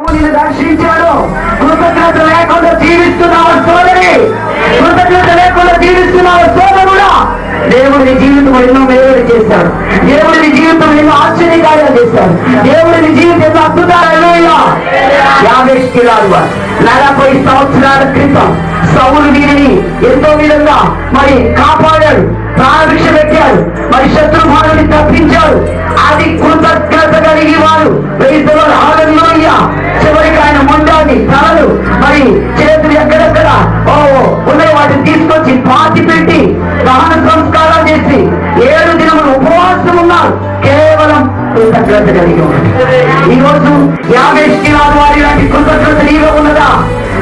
దర్శించాడు. కృతజ్ఞత లేకుండా జీవిస్తున్నావు సోదరి? కృతజ్ఞత లేకుండా జీవిస్తున్నావు సోదరుడా? దేవుడి నీ జీవితం ఎన్నో మేలు చేస్తాడు దేవుడి నీ జీవితం ఎన్నో ఆశ్చర్యకార్యాలు చేస్తాడు దేవుడి నీ జీవితం ఎన్నో అద్భుతాలు యాభై కిలాలు నలభై సంవత్సరాల క్రితం సౌలు వీరిని ఎంతో విధంగా మరి కాపాడాడు. తీసుకొచ్చి పాతి పెట్టి దహన సంస్కారాలు చేసి ఏడు దినములు ఉపవాసం ఉన్నారు. కేవలం కృతజ్ఞత కలిగి ఉన్నారు ఈ రోజు యాభై కిలాల వారి లాంటి కృతజ్ఞత నీలో ఉన్నదా?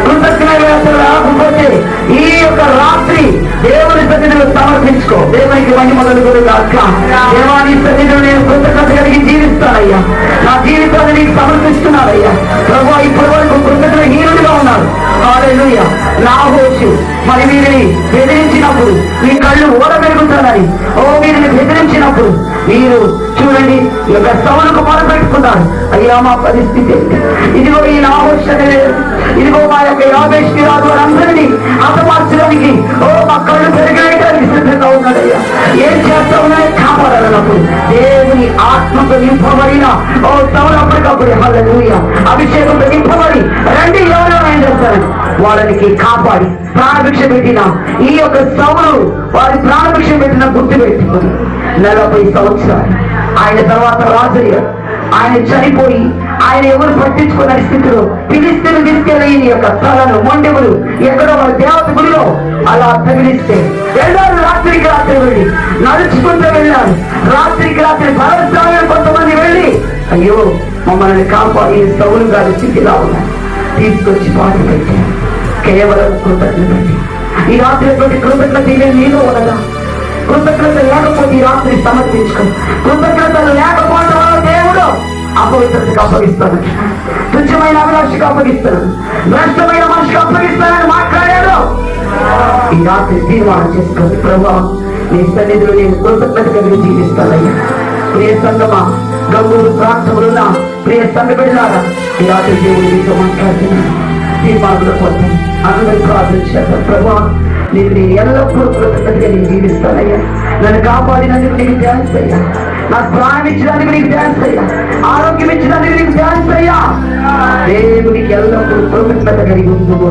కృతజ్ఞత రాకపోతే ఈ యొక్క రాత్రి దేవుని సన్నిధిలో సమర్పించుకో. దేవునికి మహిమ కలుగురు కాక దేవాని సన్నిధిలో నేను కృతజ్ఞత కలిగి జీవిస్తానయ్యా. నా జీవితాన్ని నీకు సమర్పిస్తున్నానయ్యా. ప్రభు రాహోషు మరి వీరిని బెదిరించినప్పుడు మీ కళ్ళు ఓడ పెరుగుతానని ఓ వీరిని బెదిరించినప్పుడు మీరు చూడండి ఈ యొక్క సౌలకు మొదలుపెట్టుకున్నారు అయ్యా మా పరిస్థితి. ఇదిగో ఈ నాహోష ఇదిగో మా యొక్క యాభై స్థిరాలు వారందరినీ హతమార్చడానికి ఓ మా కళ్ళు పెరిగేయడానికి సిద్ధంగా ఉన్నాడయ్యా. ఏం చేస్తా ఉన్నాయి కాపాడాలన్నప్పుడు. దేవుని ఆత్మతో నింపబడిన. ఓ సౌలు అప్పటికప్పుడు హల్లెలూయా. అభిషేకంతో నింపబడి. రండి ఎవరైనా ఏం చేస్తారని వాళ్ళకి కాపాడి ప్రాణభిక్ష పెట్టిన ఈ యొక్క సౌలు వారి ప్రాణభిక్ష పెట్టిన గుర్తు పెట్టుకుని నలభై సంవత్సరాలు. ఆయన తర్వాత రాజయ్య ఆయన చనిపోయి ఆయన ఎవరు పట్టించుకున్న స్థితిలో పిలిస్తీని తీసుకెళ్ళి యొక్క తలను మొండెములు ఎక్కడో మన దేవత గుడిలో అలా తగిలిస్తే వెళ్ళారు రాత్రికి రాత్రి వెళ్ళి నడుచుకుంటూ వెళ్ళారు. రాత్రికి రాత్రి పరవస్థానం కొంతమంది వెళ్ళి అయ్యో మమ్మల్ని కాపాడి సౌలు గారి స్థితిలా ఉన్నారు. తీసుకొచ్చి పాటు పెట్టాను కేవలం కృతజ్ఞత ఈ రాత్రి ఎటువంటి కృతజ్ఞత నేను నీలో కృతజ్ఞత లేకపోతే ఈ రాత్రి సమర్పించుకో. కృతజ్ఞత లేకపోవడం వల్ల దేవుడు అపవిత్రతకు అప్పగిస్తాను తుచ్చమైన అభిలాషకు అప్పగిస్తాను నష్టమైన మనిషికి అప్పగిస్తానని మాట్లాడాడు. ఈ రాత్రి తీర్మానం చేసుకోండి. ప్రభా నీ సన్నిధిలో నేను కృతజ్ఞత కలిగి జీవిస్తానయ్యా. ప్రియ సంగమా గంగులు ప్రాంతములున్న ప్రియ తండ్రి బిడ్డారా ఈ రాత్రి దేవుడు మీతో మాట్లాడుతున్నాను తీర్మానంలో పోతాను అందరూ ప్రార్థన చేస్తాను ప్రభా నీకు నేను ఎల్లప్పుడూ కృతజ్ఞతగా నేను జీవిస్తానయ్యా. నన్ను కాపాడినందుకు నీకు ధ్యాన్స్ అయ్యా నాకు ప్రాణం ఇచ్చినందుకు నీకు ధ్యాన్స్ అయ్యా ఆరోగ్యం ఇచ్చినందుకు నీకు ధ్యాన్స్ అయ్యా దేవునికి ఎల్లప్పుడూ కృతజ్ఞత కలిగి ఉందుము